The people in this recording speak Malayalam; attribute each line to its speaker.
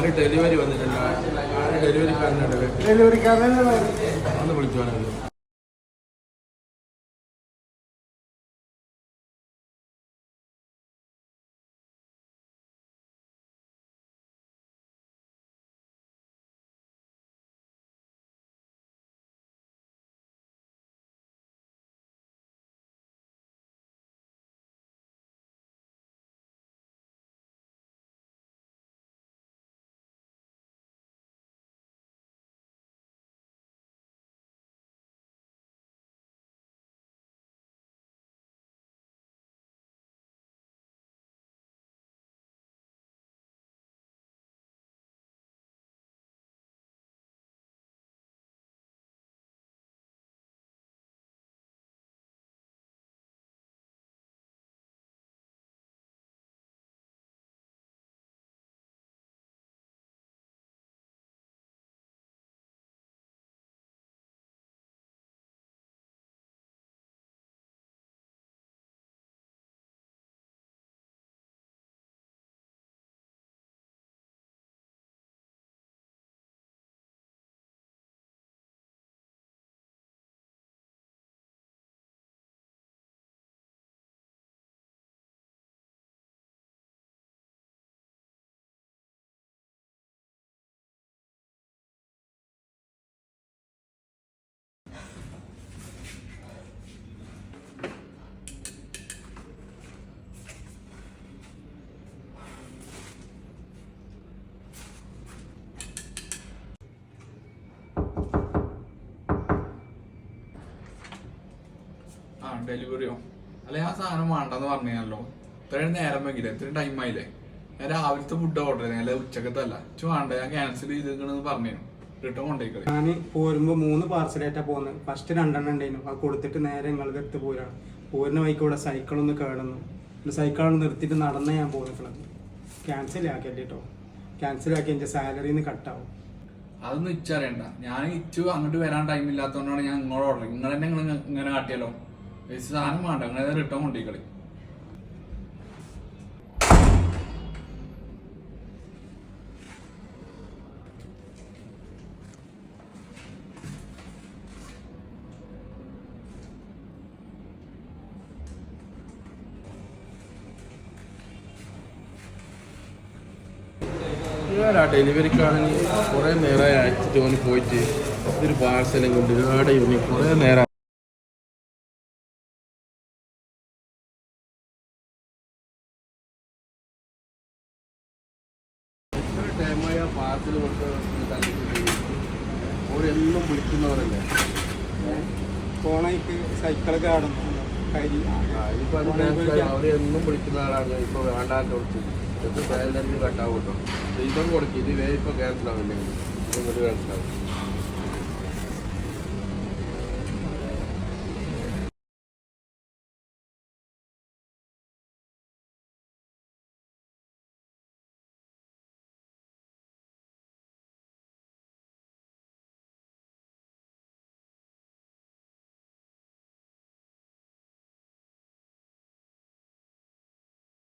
Speaker 1: അവന് ഡെലിവറി വന്നിട്ടില്ല കാരണം ഡെലിവറി
Speaker 2: ഡെലിവറിക്കാരനെ
Speaker 1: ഒന്ന് വിളിക്കുവാനല്ലോ
Speaker 3: ആ ഡെലിവറിയോ അല്ലെ ആ സാധനം വേണ്ടെന്ന് പറഞ്ഞല്ലോ ഇത്രയും നേരം വെങ്കിലേ ഇത്രയും ടൈം ആയില്ലേ? ഞാൻ രാവിലത്തെ ഫുഡ് ഓർഡർ ചെയ്തേ. അല്ലെ ഉച്ചക്കത്തെ അല്ല ചു വേണ്ട ഞാൻ ക്യാൻസൽ ചെയ്തിരിക്കണെന്ന് പറഞ്ഞു റിട്ടേൺ കൊണ്ടേക്കളെ
Speaker 2: ഞാൻ പോരുമ്പോ മൂന്ന് പാർസലായിട്ടാ പോകുന്നത് ഫസ്റ്റ് രണ്ടെണ്ണം ഉണ്ടായിരുന്നു. അത് കൊടുത്തിട്ട് നേരെ നിങ്ങളുടെ അടുത്ത് പോരാണ്. പോരുന്ന വഴിക്ക് ഇവിടെ സൈക്കിളൊന്ന് കേടുന്നു. സൈക്കിൾ നിർത്തിയിട്ട് നടന്നേ ഞാൻ പോന്നിട്ടുള്ളത് ക്യാൻസൽ ആക്കിയല്ലേ കേട്ടോ ക്യാൻസൽ ആക്കി എന്റെ സാലറിയിൽ നിന്ന് കട്ടാവും
Speaker 3: അതൊന്നും ഇച്ചറിയണ്ട ഞാൻ ഇച്ചു അങ്ങോട്ട് വരാൻ ടൈം ഇല്ലാത്തതുകൊണ്ടാണ് ഞാൻ നിങ്ങളോട് ഓർഡർ നിങ്ങൾ തന്നെ നിങ്ങൾ ഇങ്ങനെ കാട്ടിയല്ലോ. ഈ സാധനം വേണ്ട അങ്ങനെ റിട്ടേൺ കൊണ്ടേക്കളി
Speaker 1: ഡെലിവറിക്കാണെങ്കിൽ കുറേ നേരമായി അയച്ചിട്ട് ഓന് പോയിട്ട് ഇതൊരു പാർസലും കൊണ്ട് ഇവിടെ ഇവന് കുറേ നേരം ടൈമായി കൊടുത്ത് കൊണ്ട് ഓരെല്ലാം വിളിക്കുന്നവരല്ലേ?
Speaker 2: പോണയ്ക്ക്
Speaker 1: സൈക്കിളൊക്കെ ആടുന്നു. അവരെന്നും വിളിക്കുന്ന ആളാണ് ഇപ്പൊ വേണ്ടാണ്ട് കൊടുത്തു ഇതൊക്കെ കട്ടാവും കേട്ടോ. ഇത് കൊടുക്കും. ഇത് വേ ഇപ്പൊ ക്യാൻസൽ ആവില്ലെങ്കിൽ ഇതും കൂടി ക്യാൻസൽ ആവും